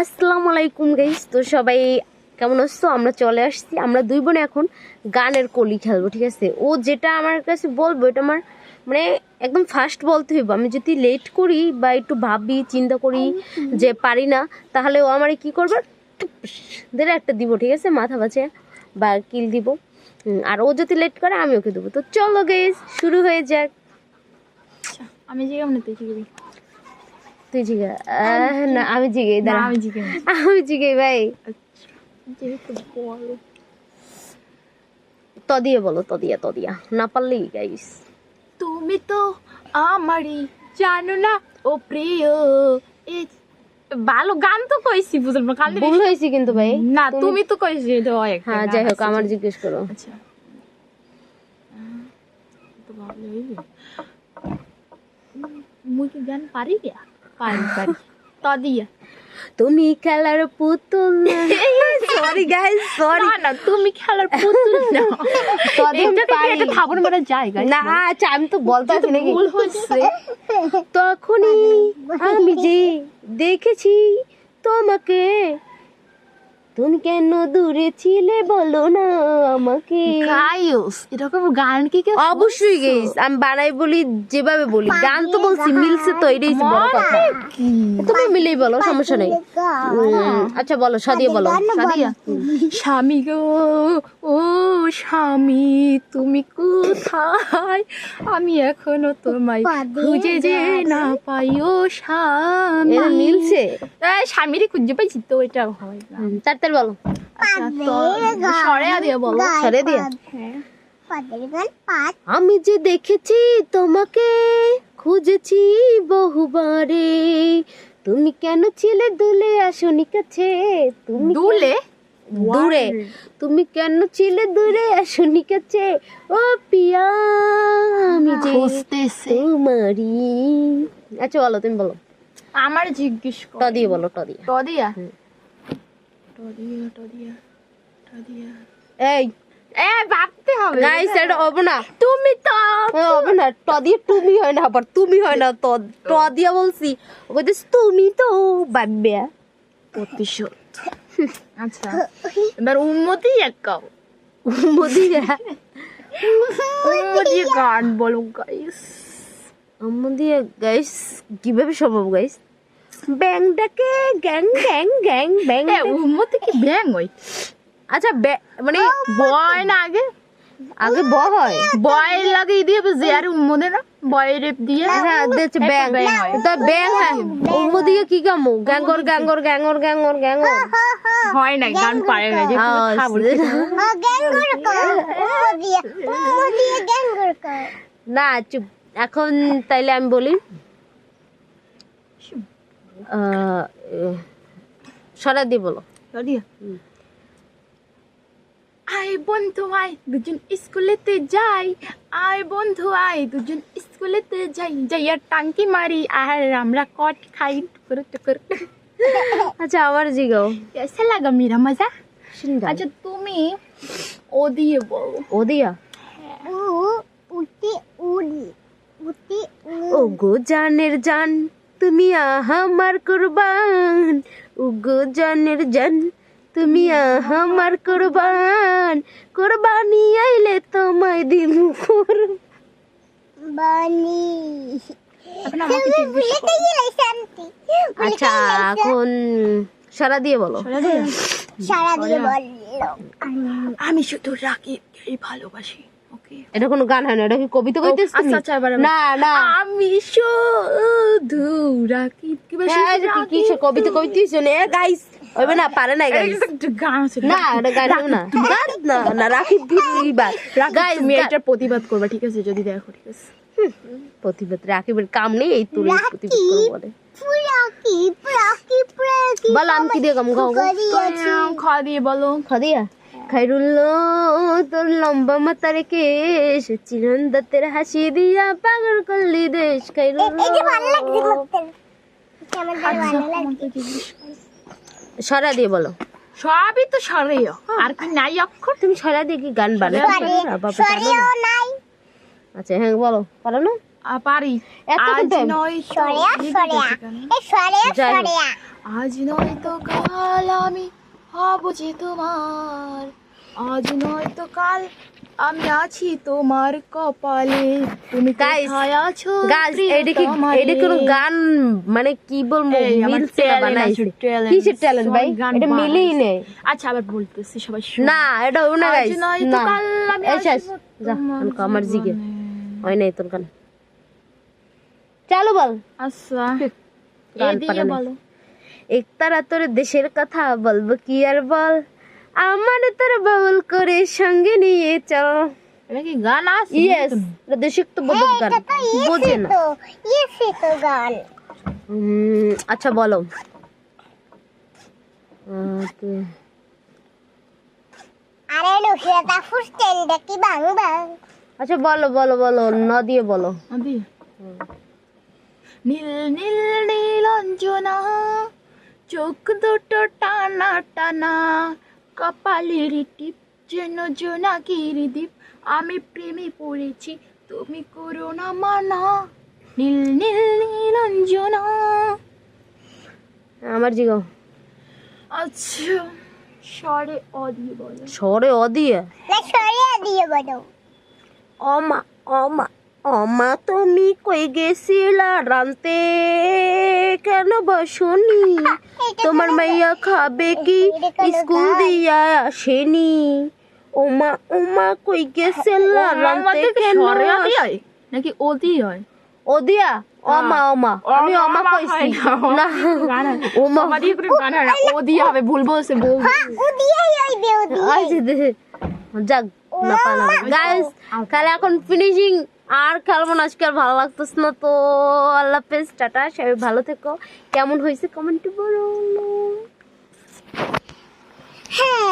আসসালামু আলাইকুম গাইস তো সবাই কেমন আছো? আমরা চলে আসছি। আমরা দুই বোনে এখন গানের কলি খেলব, ঠিক আছে? ও যেটা আমার কাছে বলব, এটা আমার মানে একদম ফার্স্ট বলতে হইব। আমি যদি লেট করি বা একটু ভাবি, চিন্তা করি যে পারি না, তাহলে ও আমার কি করবে? ধরে একটা দিব, ঠিক আছে? মাথা বাঁচে বা কিল দিব। আর ও যদি লেট করে, আমি ওকে দেবো। তো চলো গেস শুরু হয়ে যাক। আচ্ছা আমি জিগাম না তুই জিগাবি তুই জিগে। না আমি জিগে দাঁড়া। আমি আমি জিগে ভাই। বলো ত দিয়ে বলো ত দিয়া ত দিয়া না পারলেই গাইস তুমি তো আমারই জানো না ও প্রিয়। ভালো গান তো কইছি বুঝলাম না কালকে ভুল হয়েছে কিন্তু ভাই। না তুমি তো কইছি এটা হয় একটা হ্যাঁ যাই হোক আমার জিজ্ঞেস করো। আচ্ছা। তো ভালো হইবে মুই কি গান পারি দিয়া পারি পারি। তা দিয়া। তুমি খেলার পুতুল সরি গাইস সরি না তুমি খেলার পুতুল না। এটা পারি। এটা খাবার মারা যায় গাইস না আচ্ছা আমি তো বলতে আছি নাকি? ভুল হচ্ছে তখনই আমি যে দেখেছি তোমাকে তুমি কেন দূরে ছিলে বলো না আমাকে? গাইস এরকম গান কি কেউ অবশ্যই গেস আমি বানাই বলি যেভাবে বলি। গান তো বলছি মিলছে তো এটাই বড় কথা। তুমি মিলেই বলো সমস্যা নেই। আচ্ছা বলো সাদিয়ে বলো। সাদিয়া। স্বামী গো ও স্বামী তুমি কোথায়? আমি এখনও তোমায় খুঁজে যে না পাই ও স্বামী মিলছে? স্বামীরই খুঁজে পাইছি তো এটা হয় বলো। আচ্ছা সরে দিয়ে বলো সরে দিয়ে। হ্যাঁ। আমি যে দেখেছি তোমাকে খুঁজেছি বহুবারে। তুমি কেন ছিলে দুলে আসনি কাছে? তুমি দুলে? দূরে। তুমি কেন ছিলে দূরে আসনি কাছে ও পিয়া আমি যে তোমারি আচ্ছা বলো তুমি বলো। আমার জিজ্ঞেস ট দিয়ে বলো ট দিয়ে। টদিয়া হুম। টদিয়া টদিয়া টদিয়া এই। এ ভাবতে হবে। গাইস এটা হবে না তুমি তো হবে না ট দিয়ে তুমি হয় না আবার তুমি হয় না ত ট দিয়া বলছি। ওই তুমি তো বাব্যা। প্রতিশোধ আচ্ছা। এবার উন্মতি এক উন্মতি মোদিরা উন্মতি গান বলো গাইস উন্মতি গাইস কীভাবে সম্ভব গাইস ব্যাংটাকে গ্যাং গ্যাং গ্যাং ব্যাং এ উন্মতি কি ব্যাং ওই আচ্ছা ব্যাং মানে বয় না আগে? আগে ব হয়। বয় লাগিয়ে দিয়ে যে আর উন্মদে না বয় রেপ দিয়ে। হ্যাঁ দেখছে ব্যাং ব্যাং তা ব্যাং হ্যাঁ। ওর মধ্যে কি কামো? গ্যাঙ্গর গ্যাঙ্গর গ্যাঙ্গর গ্যাঙ্গর গ্যাঙ্গর হয় না গান পারে না যে খাব। না চুপ। এখন তাইলে আমি বলি আহ, সরা দিয়ে বলো। টদিয়া বন্ধু আয় দুজন স্কুলেতে যাই। আয় বন্ধু আয় দুজন স্কুলেতে যাই। যাইয়া টাঙ্কি মারি আর আমরা কট খাই। টুকুর টুকুর। আচ্ছা আবার জিগাও। কেসে লাগা মিরা মজা? আচ্ছা তুমি ও দিয়ে বল। ও দিয়া? হ্যাঁ। উটি উড়ি উটি ও গো জানের জান তুমি আহা আমার কুরবান। ও গো জানের জান তুমি আমার কুরবান কুরবানি আইলে তোমায় দিমু কুরবান। আচ্ছা এখন সারা দিয়ে বলো। সারা দিয়ে? বলল আমি শুধু রাকিবকেই ভালোবাসি ওকে। এটা কোনো গান হয় না এটা কি কবিতা কইতেছ আচ্ছা আচ্ছা না না। আমি শুধু রাকিব কি বেশি হ্যাঁ, এটা কি কি? কবিতা কইতেছ গাইস না পারে না গাইস না এটা গান না। গান না না রাখি বিবার গাইস তুমি এটার প্রতিবাদ করবে ঠিক আছে? যদি দেখো ঠিক আছে? প্রতিবাদ রাখিবের কাম নেই এই তুলে প্রতিবাদ করব বলে। বল আমি কি দিয়ে কাম গাও খাওয়া দিয়ে বলো। খাদিয়া খাইরুল্লো তোর লম্বা মাতার কেশ চিরন্দাতের হাসি দিয়া পাগল করলি দেশ খাইরুল্লো এটা ভালো লাগছে করতে আমার ভালো আচ্ছা। সরা দিয়ে বলো। সবই তো সরেয় আর কি নাই অক্ষর? তুমি সরা দিয়ে কি গান না? সরিয়েও নাই। আচ্ছা হ্যাঁ বলো পারো না? পারি? নয় সরেয়া। সরেয়া। আজ নয় তো কাল আমি হব যে তোমার। আজ নয় তো কাল আমি আছি তোমার কপালে। তুমি কোথায় আছো এটা কি? এটা কোনো গান মানে কি বলব মিলছে না বানাইছে। কিসের ট্যালেন্ট ভাই? এটা মিলেই নেই আচ্ছা আবার বলতেছি সবাই শুন। না এটা হয় না গাইস তো না। আসব যা আমার জিগে। হয় নাই তোর গান। চালু বল। আচ্ছা। গান একতারা তোর দেশের কথা বলব কি আর বল আমার তোর বাউল করে সঙ্গে নিয়ে চল এটা গান আছে ইয়েস দেশের তো বোধক গান বোঝে না তো তো গান আচ্ছা বলো আরে বাং বাং আচ্ছা বলো বলো বলো ন দিয়ে বলো নীল নীল নীলঞ্জনা চোখ দুটো টানা টানা কপালের টিপ যেন জোনাকির দ্বীপ। আমি প্রেমে পড়েছি তুমি করো না মানা। নীল নীল নীলঞ্জনা। আমার জিগো আচ্ছা স্বরে অদি বলো। সরে অদিয়ে না সরিয়া দিয়ে বলো। অমা অমা অমা তুমি কই গেছিলা রানতে? কেন বসনি? তোমার মাইয়া খাবে কি? স্কুল দিয়া আসেনি। ওমা ওমা কই গেছে রানতে আমাদের কেন হয় নাকি অদি হয়? ওদিয়া অমা অমা আমি অমা কইছি। না ওমা আমাদের করে হয় না অদি হবে ভুল বলছে ভুল ও দিয়াই হইবে ও দিয়ে আইছে দে। যাক না পারলাম গাইস কাল এখন ফিনিশিং আর খেলব না আজকে আর ভালো লাগতেছে না তো। আল্লাহ পেস টাটা, সবাই ভালো থেকো। কেমন হয়েছে কমেন্টে বলো। হ্যাঁ।